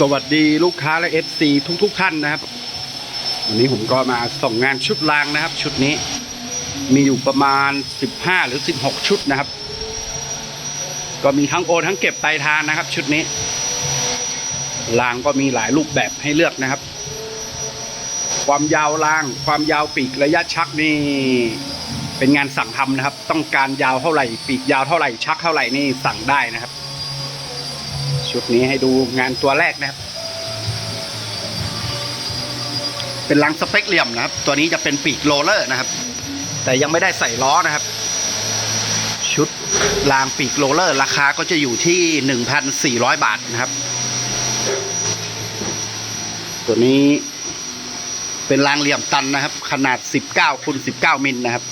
สวัสดีลูกค้าและ FC ทุกทุกๆท่านนะครับ วันนี้ผมก็มาส่งงานชุดรางนะครับ ชุดนี้มีอยู่ประมาณ 15 หรือ 16 ชุดนะครับ ก็มีทั้งโอนทั้งเก็บปลายทางนะครับ ชุดนี้รางก็มีหลายรูปแบบให้เลือกนะครับ ความยาวราง ความยาวปีกระยะชักนี่เป็นงานสั่งทำนะครับ ต้องการยาวเท่าไหร่ ปีกยาวเท่าไหร่ชักเท่าไหร่นี่สั่งได้นะครับ ชุดนี้ให้ดูงานตัวแรกนะครับ เป็นลังสเปคเหลี่ยมนะครับ ตัวนี้จะเป็นปีกโรเลอร์นะครับ แต่ยังไม่ได้ใส่ล้อนะครับ ชุดรางปีกโรเลอร์ ราคาก็จะอยู่ที่ 1,400 บาทนะครับ ตัวนี้เป็นรางเหลี่ยมตันนะครับ ขนาด 19คูณ19 มิลนะครับ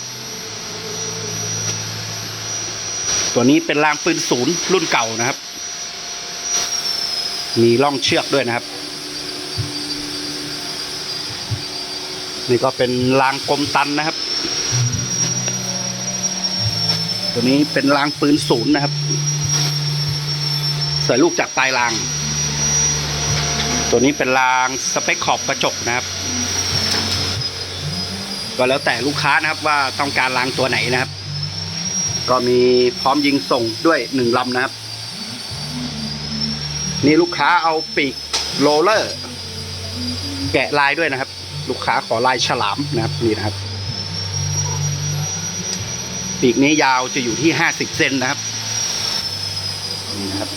ตัวนี้เป็นรางปืนศูนย์รุ่นเก่านะครับ มีร่องเชือกด้วยนะครับ นี่ก็เป็นรางกลมตันนะครับ ตัวนี้เป็นรางปืนศูนย์นะครับใส่ลูกจากปลายราง ตัวนี้เป็นรางสเปคขอบกระจกนะครับ ก็แล้วแต่ลูกค้านะครับว่าต้องการรางตัวไหนนะครับ ก็มีพร้อมยิงส่งด้วยหนึ่งลำนะครับ นี่ลูกค้าเอาปีกโรเลอร์ แกะลายด้วยนะครับ ลูกค้าขอลายฉลามนะครับนี่นะครับ ปีกนี้ยาวจะอยู่ที่ห้าสิบเซนนะครับนี่นะครับ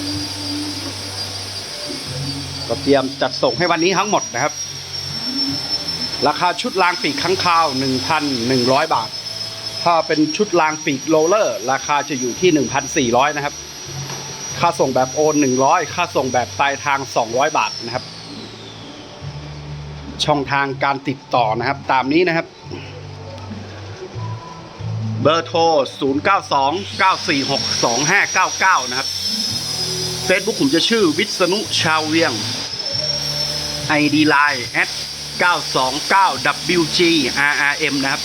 ก็เตรียมจัดส่งให้วันนี้ทั้งหมดนะครับ ราคาชุดรางปีกข้างคาวหนึ่งพันหนึ่งร้อยบาท ถ้าเป็นชุดรางปีกโรเลอร์ ราคาจะอยู่ที่หนึ่งพันสี่ร้อยนะครับ ค่าส่งแบบโอน 100 ค่าส่งแบบปลายทาง 200 บาทนะครับ ช่องทางการติดต่อนะครับ ตามนี้นะครับ เบอร์โทร 0929462599 นะครับ Facebook ผมจะชื่อวิษณุชาวเวียง ID Line at 929WGRRM นะครับ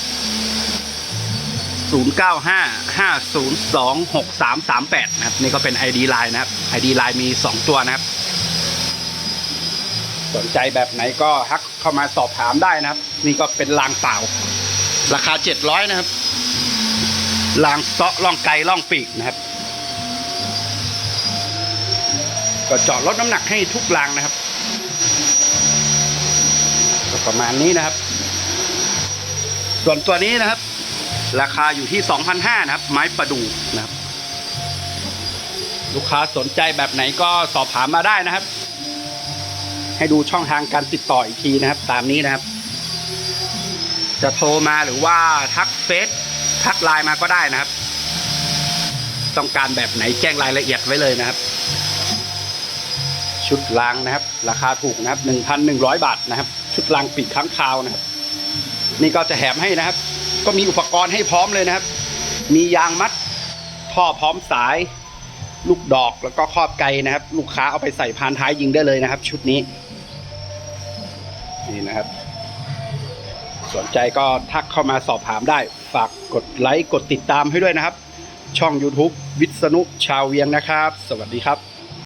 0955026338 นะครับ นี่ก็เป็น ID Line นะครับ ID Line มี 2 ตัวนะครับ สนใจแบบไหนก็ทักเข้ามาสอบถามได้นะครับ นี่ก็เป็นรางเปล่า ราคา 700 นะครับรางเซาะล่องไกลล่องปีกนะครับ ก็จาะลดน้ำหนักให้ทุกรางนะครับก็ประมาณนี้นะครับ ส่วนตัวนี้นะครับ ราคาอยู่ที่ 2,500นะครับ ไม้ประดู่นะครับ ลูกค้าสนใจแบบไหนก็สอบถามมาได้นะครับ ให้ดูช่องทางการติดต่ออีกทีนะครับ ตามนี้นะครับ จะโทรมาหรือว่าทักเฟซทักไลน์มาก็ได้นะครับ ต้องการแบบไหนแจ้งรายละเอียดไว้เลยนะครับ ชุดรางนะครับ ราคาถูกนะครับ 1,100 บาทนะครับ ชุดรางปีกค้างคาวนะครับ นี่ก็จะแถมให้นะครับ ก็มีอุปกรณ์ให้พร้อมเลยนะครับ มียางมัด ท่อพร้อมสาย ลูกดอกแล้วก็ครอบไกนะครับ ลูกค้าเอาไปใส่พานท้ายยิงได้เลยนะครับ ชุดนี้ นี่นะครับ สนใจก็ทักเข้ามาสอบถามได้ ฝากกดไลค์กดติดตามให้ด้วยนะครับ ช่อง YouTube วิษณุชาวเวียงนะครับ สวัสดีครับ